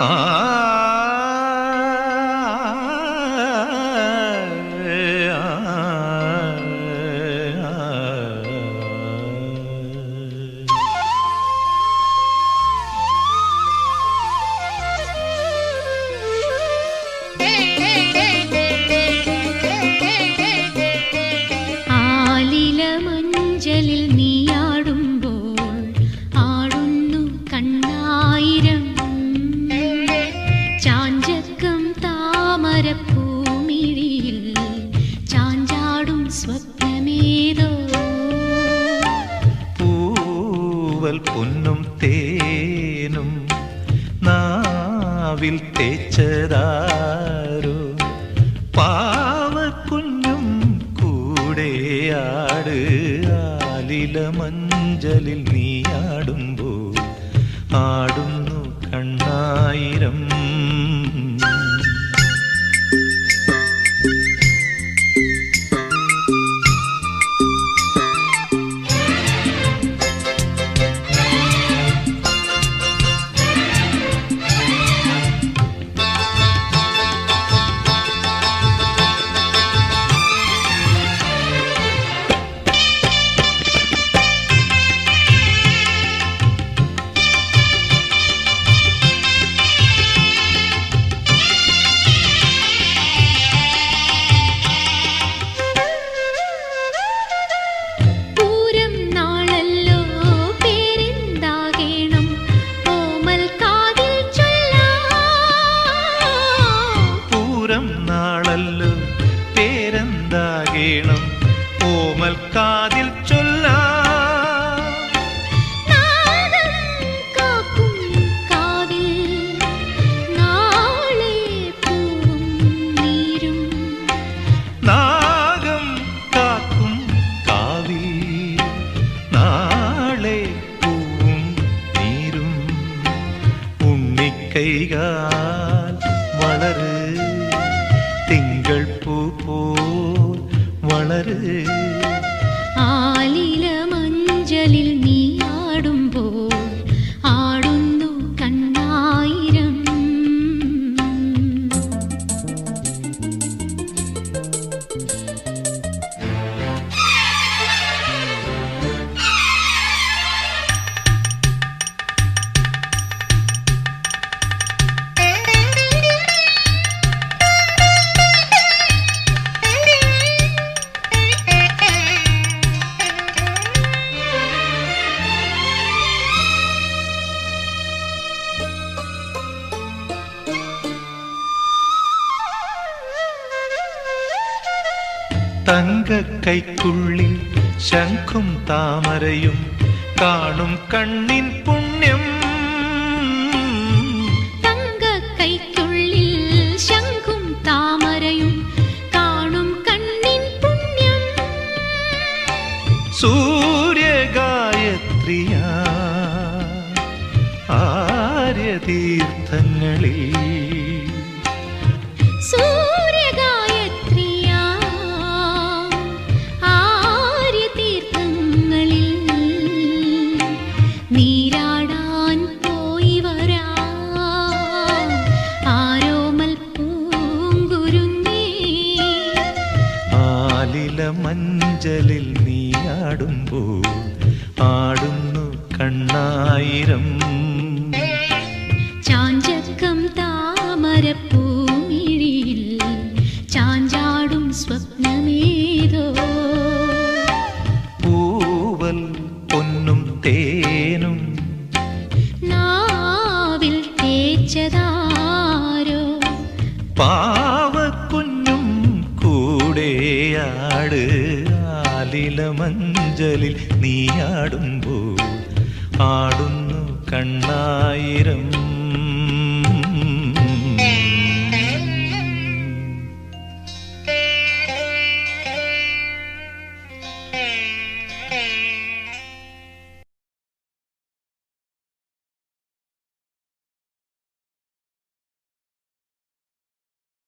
啊。സ്വപ്നമേതോ പൂവൽ പൊന്നും തേനും നാവിൽ തേച്ചതാരോ? പാവക്കുഞ്ഞും കൂടെയാട് ആലില മഞ്ചലിൽ നീയാടുമ്പോൾ ആടുന്നു கைகால் வளரு திங்கள் பூ போல் வளரு. തങ്കക്കൈക്കുള്ളിൽ ശംഖും താമരയും കാണും കണ്ണിൻ പുണ്യം. തങ്കക്കൈക്കുള്ളിൽ ശംഖും താമരയും കാണും കണ്ണിൻ പുണ്യം. സൂര്യഗായത്രിയ ആര്യതീർത്ഥങ്ങളിൽ നീരാടാൻ പോയി വരാ. ആരോമൽ മഞ്ചലിൽ ആടുന്നു കണ്ണായിരം കൂടെയാട് ആലില മഞ്ചലിൽ നീയാടുമ്പോൾ ആടുന്നു കണ്ണായിരം